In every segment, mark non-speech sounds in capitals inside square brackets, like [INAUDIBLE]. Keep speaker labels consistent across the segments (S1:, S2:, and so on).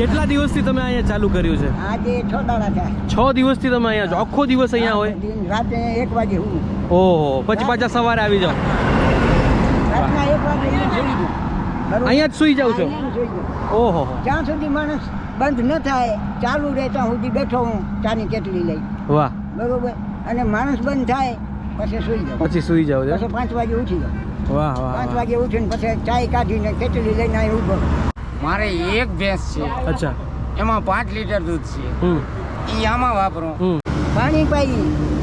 S1: કેટલા દિવસથી તમે અહીંયા ચાલુ કર્યું છે?
S2: આજે છ દાડા થાય.
S1: છ દિવસથી તમે અહીંયા આખો દિવસ અહીંયા હોય?
S2: રાતે એક વાગે હું
S1: ઓહો પછી પાછા સવારે આવી જાઓ?
S2: રાતના એક વાગે અહીંયા જાઉં.
S1: જ સૂઈ જાઓ છો?
S2: જાઉં.
S1: ઓહો
S2: જ્યાં સુધી માણસ બંધ ન થાય ચાલુ રહે ત્યાં સુધી બેઠો હું ચાની કેટલી લઈ.
S1: વાહ.
S2: બરોબર? અને માણસ બંધ થાય પછી સુઈ જાઉં.
S1: પછી સૂઈ જાવ
S2: પછી પાંચ વાગે ઉઠી જાવ
S1: વાહ વાહ
S2: પાંચ વાગે ઉઠીને પછી ચાય કાઢીને કેટલી લઈને અહીં ઊભો.
S3: મારે એક ભેંસ છે.
S1: અચ્છા.
S3: એમાં પાંચ લીટર દૂધ છે. એ આમાં વાપરો.
S2: પાણી પાઈ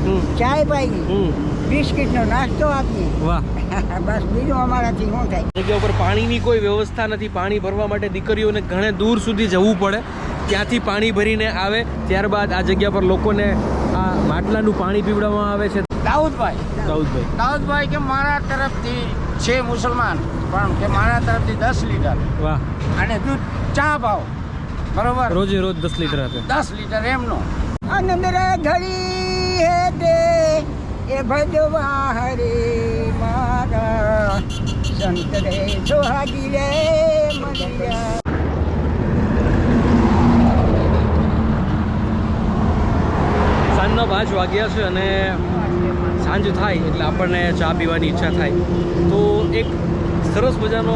S1: હમ.
S2: ચાય પાઈ
S1: હમ.
S2: બિસ્કિટનો નાસ્તો આપીએ
S1: વાહ. [LAUGHS]
S2: બસ બીજું અમારાથી શું થાય?
S1: જગ્યા ઉપર પાણીની કોઈ વ્યવસ્થા નથી. પાણી ભરવા માટે દીકરીઓને ઘણે દૂર સુધી જવું પડે. ત્યાંથી પાણી ભરીને આવે. ત્યારબાદ આ જગ્યા પર લોકોને આ માટલાનું પાણી પીવડાવવામાં આવે છે.
S3: દાઉદભાઈ.
S1: દાઉદભાઈ.
S3: દાઉદભાઈ કે મારા તરફથી છે મુસલમાન. પણ કે મારા તરફથી દસ લીટર.
S1: વાહ.
S3: અને દૂધ ચા ભાવ. બરોબર?
S1: રોજે રોજ દસ લીટર આપે.
S3: દસ લીટર એમનો.
S2: આનંદ રે ઘડી હે દે એ ભજવા હરે મારા. સંત રે સોહાગી રે મલિયા
S1: સાંજના પાંચ વાગ્યા છે અને સાંજ થાય એટલે આપણને ચા પીવાની ઈચ્છા થાય. તો એક સરસ મજાનો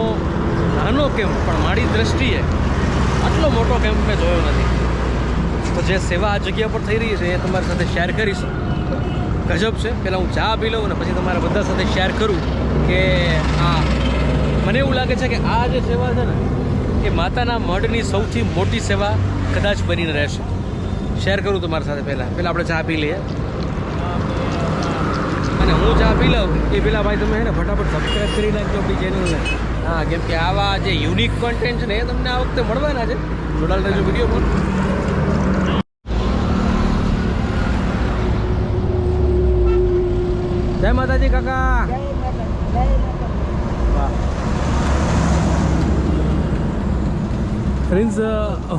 S1: નાનો કેમ્પ પણ મારી દ્રષ્ટિએ આટલો મોટો કેમ્પ મેં જોયો નથી. તો જે સેવા આ જગ્યા પર થઈ રહી છે એ તમારી સાથે શેર કરીશ. ગજબ છે. પહેલાં હું ચા પી લઉં અને પછી તમારા બધા સાથે શેર કરું કે આ, મને એવું લાગે છે કે આ જે સેવા છે ને, એ માતાના મઢની સૌથી મોટી સેવા કદાચ બનીને રહેશે. શેર કરું તમારી સાથે પહેલાં. પહેલાં આપણે ચા પી લઈએ. હું ચા પી લઉં. એ પેલા ભાઈ તમે ને ફટાફટ સબસ્ક્રાઈબ કરી નાખજો આપણી ચેનલને હા, કેમ કે આવા જે યુનિક કન્ટેન્ટ છે ને એ તમને આ વખતે મળવાના છે. જોડાલ રહેજો વીડિયો પર. જય માતાજી કાકા. ફ્રેન્ડ્સ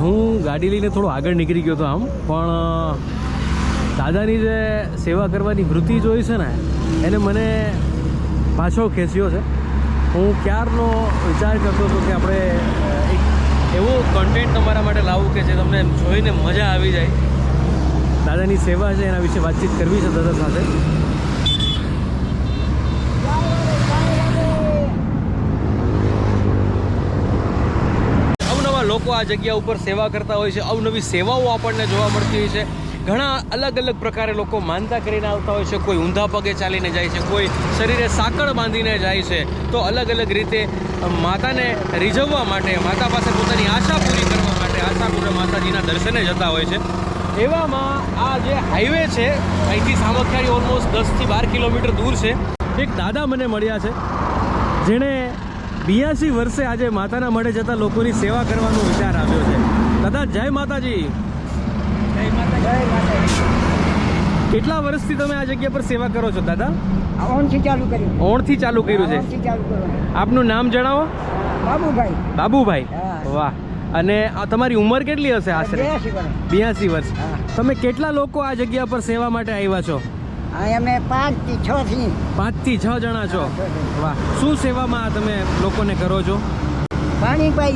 S1: હું ગાડી લઈને થોડો આગળ નીકળી ગયો હતો આમ, પણ દાદાની જે સેવા કરવાની વૃત્તિ જોઈ છે ને, એને મને પાછો ખેંચ્યો છે. હું ક્યારનો વિચાર કરતો હતો કે આપણે એક એવો કન્ટેન્ટ તમારા માટે લાવવું કે જે તમને જોઈને મજા આવી જાય. દાદાની સેવા છે, એના વિશે વાતચીત કરવી છે દાદા સાથે. લોકો આ જગ્યા ઉપર સેવા કરતા હોય છે, અવનવી સેવાઓ આપણને જોવા મળતી હોય છે. ઘણા અલગ અલગ પ્રકારે લોકો માનતા કરીને આવતા હોય છે. કોઈ ઊંધા પગે ચાલીને જાય છે, કોઈ શરીરે સાંકળ બાંધીને જાય છે. તો અલગ અલગ રીતે માતાને રીઝવવા માટે, માતા પાસે પોતાની આશા પૂરી કરવા માટે આશાપૂર્વક માતાજીના દર્શને જતા હોય છે. એવામાં આ જે હાઈવે છે, અહીંથી સામખિયાળી ઓલમોસ્ટ દસથી બાર કિલોમીટર દૂર છે. એક દાદા મને મળ્યા છે, જેણે બિયાસી વર્ષે આજે માતાના મળે જતા લોકોની સેવા કરવાનો વિચાર આવ્યો છે. દાદા, જય માતાજી. કેટલા વર્ષથી તમે આ જગ્યા પર સેવા કરો છો દાદા?
S2: ઓનથી ચાલુ કર્યું.
S1: ઓણથી ચાલુ કર્યું છે? આપનું નામ જણાવો?
S2: બાબુભાઈ.
S1: બાબુભાઈ. વાહ. અને તમારી ઉંમર કેટલી હશે આશરે? બ્યાસી વર્ષ. તમે કેટલા લોકો આ જગ્યા પર સેવા માટે આવ્યા છો?
S2: અમે પાંચથી છ થી.
S1: પાંચથી છ જણા છો. વાહ. શું સેવામાં તમે લોકોને કરો છો?
S2: પાણી પાઈ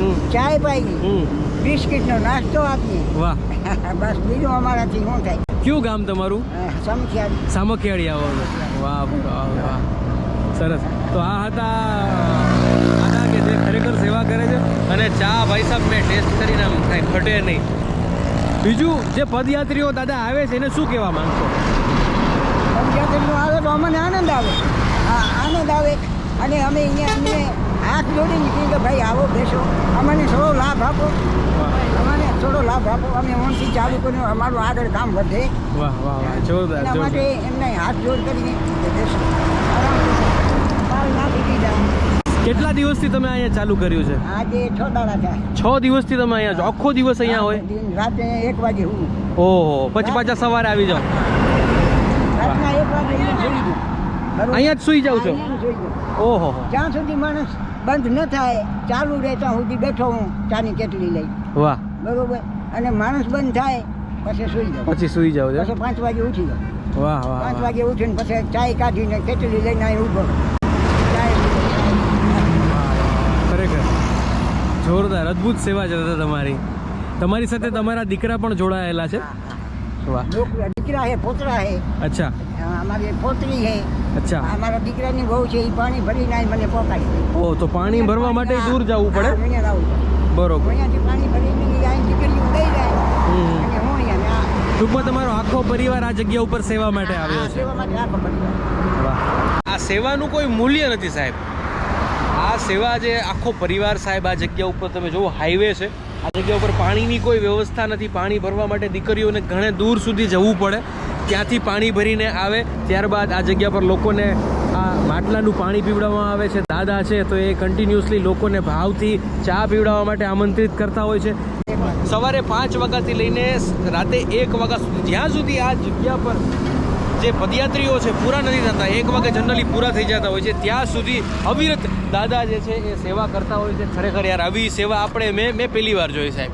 S1: હમ.
S2: ચાય પાઈ
S1: હમ.
S2: બિસ્કિટનો નાસ્તો આપીએ.
S1: વાહ. [LAUGHS]
S2: બસ બીજું અમારાથી શું થાય?
S1: કયું ગામ તમારું?
S2: સમખ્યા
S1: સામખિયાળી. આવવાનું વાહ વાહ વાહ. સરસ. તો આ હતા દાદા કે જે ખરેખર સેવા કરે છે? અને ચા ભાઈ સાહેબ મેં ટેસ્ટ કરીને આમ કાંઈ ઘટે નહીં. બીજું જે પદયાત્રીઓ દાદા આવે છે એને શું કહેવા માંગશો?
S2: પદયાત્રીઓ આવે તો અમને આનંદ આવે. આનંદ આવે. અને અમે અહીંયા અમને હાથ જોડીને કે ભાઈ આવો બેસો. અમને થોડો લાભ આપો. થોડો લાભ આપો. અમે ઓનથી ચાલુ કર્યું. અમારું આગળ કામ વધે.
S1: વાહ વાહ વાહ. જોરદાર
S2: એના માટે એમને હાથ જોડ કરીને કે બેસો. આરામથી કાલ ના ભૂલી જાઓ
S1: કેટલા દિવસથી તમે અહીંયા ચાલુ કર્યું છે?
S2: આજે છ દાડા થાય.
S1: છ દિવસથી તમે અહીંયા છો. આખો દિવસ અહીંયા હોય?
S2: રાતે એક વાગે હું.
S1: ઓહો પછી પાછા સવારે આવી જાઓ.
S2: રાતના એક વાગે અહીંયા સુઈ જાઉં
S1: અહીંયા જ છો?
S2: સુઈ જાઉં.
S1: ઓહો.
S2: જ્યાં સુધી માણસ બંધ ન થાય ચાલુ રહે ત્યાં સુધી બેઠો હું ચાની કેટલી લઈ.
S1: વાહ.
S2: બરોબર? અને માણસ બંધ થાય પછી સુઈ જાવ
S1: પછી સૂઈ જાવ
S2: પછી પાંચ વાગે ઉઠી જાવ
S1: વાહ વાહ
S2: પાંચ વાગે ઉઠીને પછી ચાય કાઢીને કેટલી લઈને અહીં ઊભો
S1: ખરેખર. જોરદાર અદ્ભુત સેવા છે દાદા તમારી. તમારી સાથે તમારા દીકરા પણ જોડાયેલા છે? વાહ.
S2: દીકરા હે પોતરા હે
S1: અચ્છા.
S2: અમારી પોતરી હે
S1: અચ્છા.
S2: અમારા દીકરાની બહુ છે એ પાણી ભરીને મને પહોંચાડી
S1: ઓ તો પાણી ભરવા માટે દૂર જવું પડે. બરોબર. ટૂંકમાં તમારો આખો પરિવાર આ જગ્યા ઉપર સેવા માટે આવ્યો છે. આ સેવાનું કોઈ મૂલ્ય નથી સાહેબ. આ સેવા જે આખો પરિવાર સાહેબ આ જગ્યા ઉપર તમે જુઓ હાઈવે છે. આ જગ્યા ઉપર પાણીની કોઈ વ્યવસ્થા નથી. પાણી ભરવા માટે દીકરીઓને ઘણે દૂર સુધી જવું પડે. ત્યાંથી પાણી ભરીને આવે. ત્યારબાદ આ જગ્યા પર લોકોને માટલાનું પાણી પીવડાવવામાં આવે છે. દાદા છે તો એ કન્ટિન્યુઅસલી લોકોને ભાવથી ચા પીવડાવવા માટે આમંત્રિત કરતા હોય છે. સવારે પાંચ વાગ્યાથી લઈને રાતે એક વાગ્યા સુધી, જ્યાં સુધી આ જગ્યા પર જે પદયાત્રીઓ છે, પૂરા નથી થતા, એક વાગે જનરલી પૂરા થઈ જતા હોય છે. ત્યાં સુધી અવિરત દાદા જે છે એ સેવા કરતા હોય છે. ખરેખર યાર, આવી સેવા આપણે મેં મેં પહેલી વાર જોઈ સાહેબ.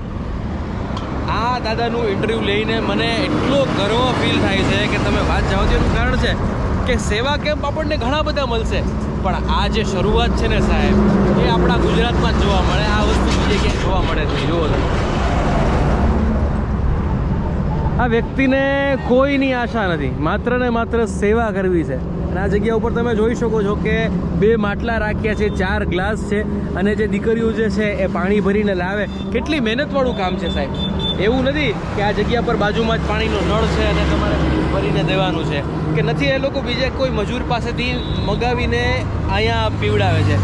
S1: આ દાદાનું ઇન્ટરવ્યૂ લઈને મને એટલો ગર્વ ફીલ થાય છે કે તમે વાત જાઓ છો એનું કારણ છે. કે સેવા કેમ્પ આપણને ઘણા બધા મળશે. પણ આ જે શરૂઆત છે ને સાહેબ, એ આપણા ગુજરાતમાં જ જોવા મળે. આ વસ્તુ બીજે ક્યાંય જોવા મળે છે નહીં. જુઓ આ વ્યક્તિને કોઈની આશા નથી. માત્ર ને માત્ર સેવા કરવી છે. અને આ જગ્યા ઉપર તમે જોઈ શકો છો કે બે માટલા રાખ્યા છે, ચાર ગ્લાસ છે અને જે દીકરીઓ જે છે એ પાણી ભરીને લાવે. કેટલી મહેનતવાળું કામ છે સાહેબ. એવું નથી કે આ જગ્યા પર બાજુમાં જ પાણીનો નળ છે અને તમારે ભરીને દેવાનું છે. કે નથી, એ લોકો બીજે કોઈ મજૂર પાસેથી મગાવીને અહીંયા પીવડાવે છે.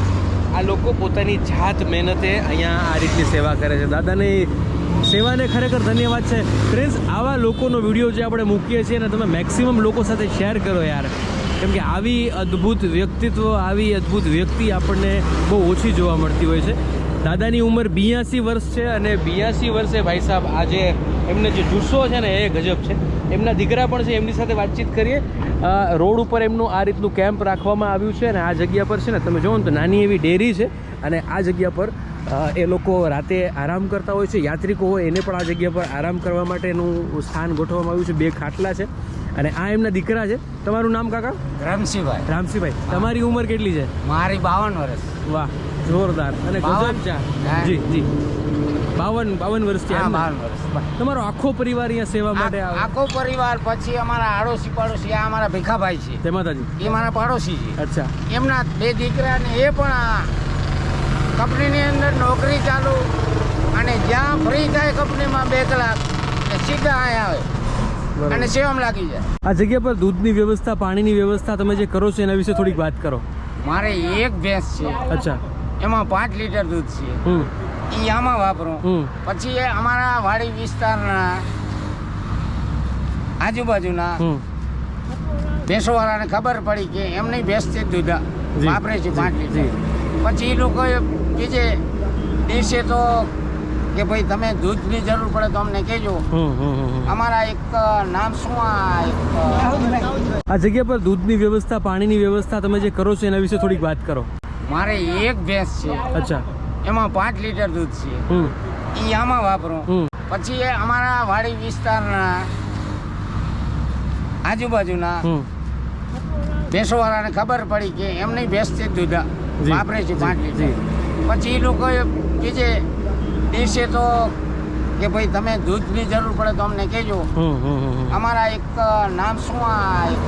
S1: આ લોકો પોતાની જાત મહેનતે અહીંયા આ રીતની સેવા કરે છે. દાદાને સેવાને ખરેખર ધન્યવાદ છે. ફ્રેન્ડ્સ આવા લોકોનો વીડિયો જે આપણે મૂકીએ છીએ અને તમે મેક્સિમમ લોકો સાથે શેર કરો યાર. કેમ કે આવી અદ્ભુત વ્યક્તિત્વ, આવી અદ્ભુત વ્યક્તિ આપણને બહુ ઓછી જોવા મળતી હોય છે. દાદાની ઉંમર બિયાસી વર્ષ છે અને બિયાસી વર્ષે ભાઈ સાહેબ આજે એમને જે જુસ્સો છે ને એ ગજબ છે. એમના દીકરા પણ છે, એમની સાથે વાતચીત કરીએ. રોડ ઉપર એમનું આ રીતનું કેમ્પ રાખવામાં આવ્યું છે અને આ જગ્યા પર છે ને, તમે જોવો ને તો નાની એવી ડેરી છે અને આ જગ્યા પર એ લોકો રાતે આરામ કરતા હોય છે, યાત્રિકો હોય એને પણ આ જગ્યા પર આરામ કરવા માટેનું સ્થાન ગોઠવવામાં આવ્યું છે. બે ખાટલા છે. અને આ એમના દીકરા છે. તમારું નામ કાકા?
S3: રામસિંહભાઈ.
S1: રામસિંહભાઈ. તમારી ઉંમર કેટલી છે?
S3: મારી બાવન વર્ષ.
S1: વાહ જોરદાર. અને? ગજબ ચા જી જી. બાવન બાવન વર્ષથી
S3: બાવન વર્ષ.
S1: તમારો આખો પરિવાર અહીંયા સેવા માટે
S3: આખો પરિવાર પછી અમારા આડોશી પાડોશી આ અમારા ભીખાભાઈ છે.
S1: તે માતાજી.
S3: એ મારા પાડોશી છે.
S1: અચ્છા.
S3: એમના બે દીકરા ને એ પણ કંપનીની અંદર નોકરી ચાલુ અને જ્યાં ફ્રી થાય કંપનીમાં બે કલાક સીધા અહીંયા આવે. અને સેવામાં લાગી જાય.
S1: આ જગ્યા પર દૂધની વ્યવસ્થા પાણીની વ્યવસ્થા તમે જે કરો છો એના વિશે થોડીક વાત કરો.
S3: મારે એક ભેંસ છે.
S1: અચ્છા.
S3: એમાં પાંચ લીટર દૂધ છે. એ આમાં વાપરો. પછી એ અમારા વાડી વિસ્તારના આજુબાજુના ભેંસોવાળાને ખબર પડી કે એમની ભેંસ જ દૂધ. વાપરે છે પાંચ. લીટર. પછી એ લોકોએ બીજે દિવસે તો કે ભાઈ તમે દૂધની જરૂર પડે તો અમને કહેજો. અમારા એક નામ શું આ
S1: જગ્યા પર દૂધની વ્યવસ્થા પાણીની વ્યવસ્થા તમે જે કરો છો એના વિશે થોડીક વાત કરો.
S3: મારે એક ભેંસ છે.
S1: અચ્છા.
S3: એમાં પાંચ લીટર દૂધ છે. એ આમાં વાપરો. પછી એ અમારા વાડી વિસ્તારના આજુબાજુના ભેંસોવાળાને ખબર પડી કે એમની ભેંસ જ દૂધ. વાપરે છે પાંચ લીટર. પછી એ લોકોએ બીજે દિવસે તો કે ભાઈ તમે દૂધની જરૂર પડે તો અમને કહેજો.
S1: હમ હમ હમ હમ.
S3: અમારા એક નામ શું આ એક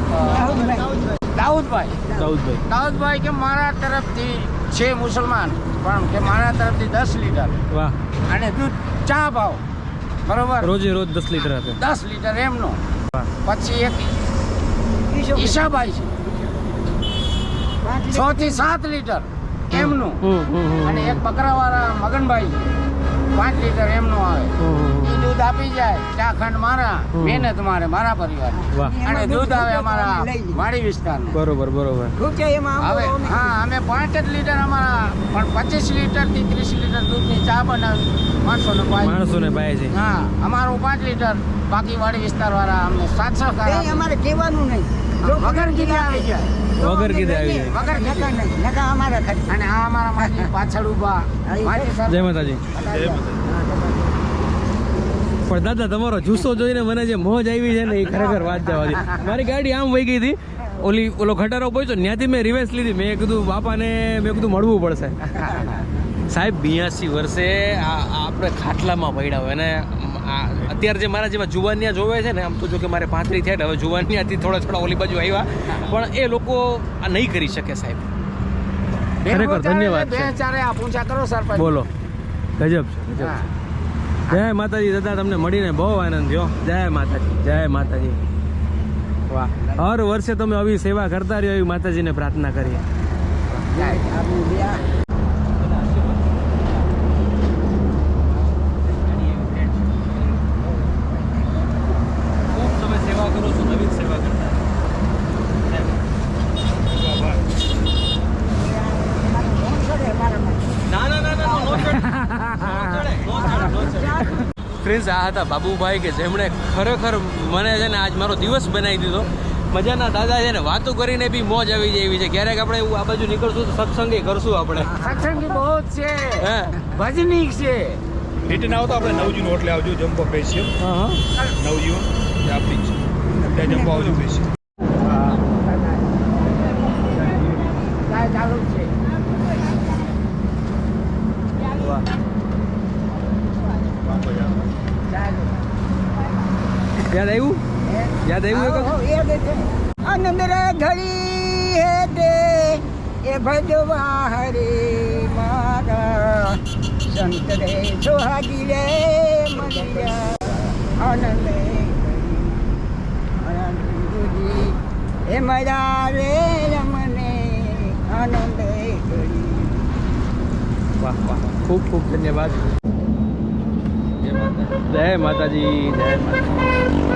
S3: દાઉદભાઈ.
S1: દાઉદભાઈ.
S3: દાઉદભાઈ કે મારા તરફથી છે મુસલમાન પણ કે મારા તરફથી દસ લીટર.
S1: વાહ.
S3: અને દૂધ ચા ભાવ. બરોબર?
S1: રોજે રોજ દસ લીટર આપે.
S3: દસ લીટર એમનો. પછી એક ઈશાભાઈ છે. છ થી સાત લીટર એમનું.
S1: હમ હમ હમ.
S3: અને એક બકરાવાળા મગનભાઈ છે. પાંચ લીટર એમનું આવે. એ દૂધ આપી જાય ચા ખંડ મારા મહેનત મારે મારા પરિવાર. અને દૂધ આવે અમારા વાડી વિસ્તાર
S1: બરોબર બરોબર.
S3: હવે હા અમે પાંચ જ લીટર અમારા પણ પચીસ લીટરથી ત્રીસ લીટર દૂધની ચા બનાવી માણસોને પાય
S1: માણસોને પાય છે.
S3: હા અમારું પાંચ લીટર. બાકી વાડી વિસ્તાર વાળા અમને સાતસો
S2: એ અમારે કહેવાનું નહીં.
S3: વગર કીધે આવી જાય
S1: વગર કીધે આવી. જાય.
S3: વગર
S2: નકા નકા અમારા.
S3: અને આ અમારા માજી [LAUGHS] પાછળ ઊભા. જય માતાજી.
S1: જય માતાજી. પણ દાદા તમારો જુસ્સો જોઈને મને જે મોજ આવી છે ને એ ખરેખર વાત જવા દે. મારી ગાડી આમ વહી ગઈ હતી. ઓલી ઓલો ખટારો પહોંચ્યો. ત્યાંથી મેં રિવેસ લીધી. મેં કીધું બાપાને મેં કીધું મળવું પડશે. સાહેબ બ્યાસી વર્ષે આ આ આપણે ખાટલામાં પડ્યા હોય અને આ અત્યારે જે મારા જેવા જુવાનિયા જોવે છે ને આમ તો જો કે મારે પાંત્રી થયા હવે જુવાનિયાથી થોડા થોડા ઓલી બાજુ આવ્યા. પણ એ લોકો આ નહીં કરી શકે સાહેબ. ખરેખર ધન્યવાદ
S3: બે આ પૂછા કરો સરપંચ.
S1: બોલો. ગજબ છે ગજબ જય માતાજી દાદા તમને મળીને બહુ આનંદ થયો. જય માતાજી જય માતાજી. વાહ. હર વર્ષે તમે આવી સેવા કરતા રહ્યો એવી માતાજીને પ્રાર્થના કરીએ
S2: આપણી બ્યાહ
S1: ખૂબ તમે સેવા કરો છો નવી જ સેવા કરતા
S2: ફોન કરે મારા માટે.
S1: ના ના ના ના નો ચડે નો ચડે નો ફ્રેન્ડ્સ આ હતા બાબુભાઈ કે જેમણે ખરેખર મને છે ને આજ મારો દિવસ બનાવી દીધો. મજાના દાદા છે ને વાતો કરીને બી મોજ આવી જાય એવી છે. ક્યારેક આપણે એવું આ બાજુ નીકળશું તો સત્સંગી કરશું આપણે.
S3: સત્સંગી બહુ જ છે.
S1: હે?
S3: ભજનીક છે.
S4: રિટર્ન આવતો આપણે નવજીવન હોટલે આવજો જમ્બો
S1: હા
S4: નવજીવન આપણી છે. જમ્બો આવજો બેસીએ
S3: ચાય ચાલુ જ છે
S1: વાહ
S3: ચાલુ.
S1: યાદ આવ્યું યાદ આવ્યું એક
S2: આવો, યાદ છે. આનંદ રે ઘડી હે તે એ ભજવા હરે મારા. સંત રે સોહાગી રે મલિયા આનંદ ગુરુજી એ મળ્યા રે રમને આનંદ
S1: વાહ વાહ. ખૂબ ખૂબ ધન્યવાદ. જય માતાજી જય માતાજી